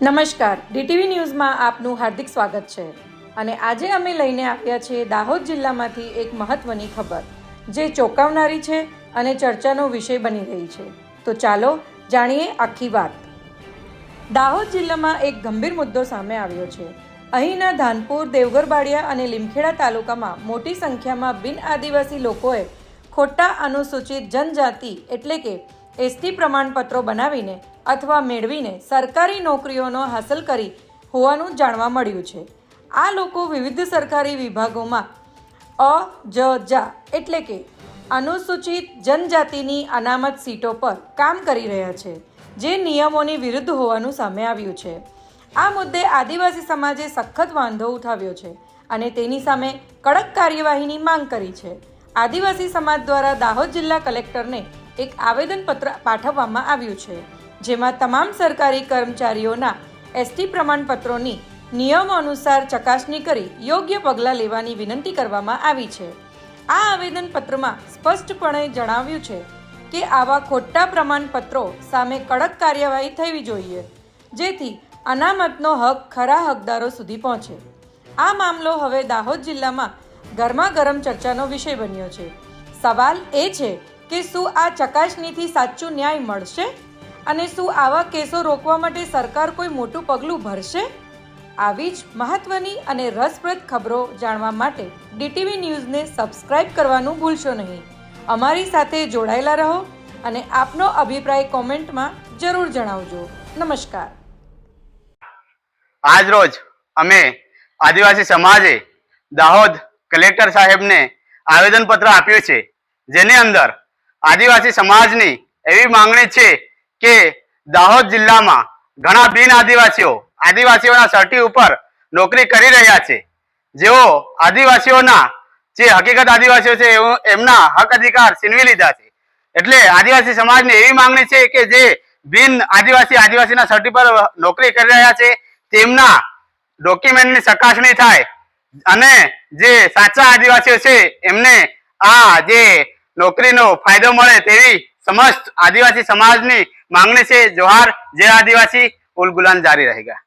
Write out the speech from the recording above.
નમસ્કાર. ડીટીવી ન્યૂઝમાં આપનું હાર્દિક સ્વાગત છે. અને આજે અમે લઈને આવ્યા છીએ દાહોદ જિલ્લામાંથી એક મહત્વની ખબર, જે ચોંકાવનારી છે અને ચર્ચાનો વિષય બની રહી છે. તો ચાલો જાણીએ આખી વાત. દાહોદ જિલ્લામાં એક ગંભીર મુદ્દો સામે આવ્યો છે. અહીંના ધાનપુર દેવગરબાડિયા અને લીમખેડા તાલુકામાં મોટી સંખ્યામાં બિન આદિવાસી લોકોએ ખોટા અનુસૂચિત જનજાતિ એટલે કે એસટી પ્રમાણપત્રો બનાવીને અથવા મેળવીને સરકારી નોકરીઓનો હાંસલ કરી હોવાનું જાણવા મળ્યું છે. આ લોકો વિવિધ સરકારી વિભાગોમાં અ, જ, જા એટલે કે અનુસૂચિત જનજાતિની અનામત સીટો પર કામ કરી રહ્યા છે, જે નિયમોની વિરુદ્ધ હોવાનું સામે આવ્યું છે. આ મુદ્દે આદિવાસી સમાજે સખત વાંધો ઉઠાવ્યો છે અને તેની સામે કડક કાર્યવાહીની માંગ કરી છે. આદિવાસી સમાજ દ્વારા દાહોદ જિલ્લા કલેક્ટરને એક આવેદનપત્ર પાઠવવામાં આવ્યું છે. જેમાં તમામ સરકારી કર્મચારીઓના એસટી પ્રમાણપત્રોની નિયમો અનુસાર ચકાસણી કરી યોગ્ય પગલાં લેવાની વિનંતી કરવામાં આવી છે. આ આવેદનપત્રમાં સ્પષ્ટપણે જણાવ્યું છે કે આવા ખોટા પ્રમાણપત્રો સામે કડક કાર્યવાહી થવી જોઈએ, જેથી અનામતનો હક ખરા હકદારો સુધી પહોંચે. આ મામલો હવે દાહોદ જિલ્લામાં ગરમા ગરમ ચર્ચાનો વિષય બન્યો છે. સવાલ એ છે કે શું આ ચકાસણીથી સાચું ન્યાય મળશે? અને શું આવા કેસો રોકવા માટે સરકાર કોઈ મોટું પગલું ભરશે? આવી જ મહત્વની અને રસપ્રદ ખબરો જાણવા માટે ડીટીવી ન્યૂઝને સબસ્ક્રાઇબ કરવાનું ભૂલશો નહીં. અમારી સાથે જોડાયેલા રહો અને આપનો અભિપ્રાય કોમેન્ટમાં જરૂર જણાવજો. નમસ્કાર. આજ રોજ અમે આદિવાસી સમાજે દાહોદ કલેક્ટર સાહેબને આવેદનપત્ર આપ્યું છે, જેની અંદર આદિવાસી સમાજની એવી માંગણી છે કે દાહોદ જિલ્લામાં ઘણા બિન આદિવાસીઓ, આદિવાસીઓના સર્ટી ઉપર નોકરી કરી રહ્યા છે. જેઓ આદિવાસીઓના, જે હકીકત આદિવાસીઓ છે એમના હક અધિકાર છીનવી લીધા છે. એટલે આદિવાસી સમાજની એવી માંગણી છે કે જે બિન આદિવાસી, આદિવાસીના સર્ટી પર નોકરી કરી રહ્યા છે, તેમના ડોક્યુમેન્ટની ચકાસણી થાય અને જે સાચા આદિવાસીઓ છે, એમને આ જે નોકરીનો ફાયદો મળે તેવી સમસ્ત આદિવાસી સમાજની માંગણી છે જોહાર જય આદિવાસી ઉલ ગુલાન જારી રહેગા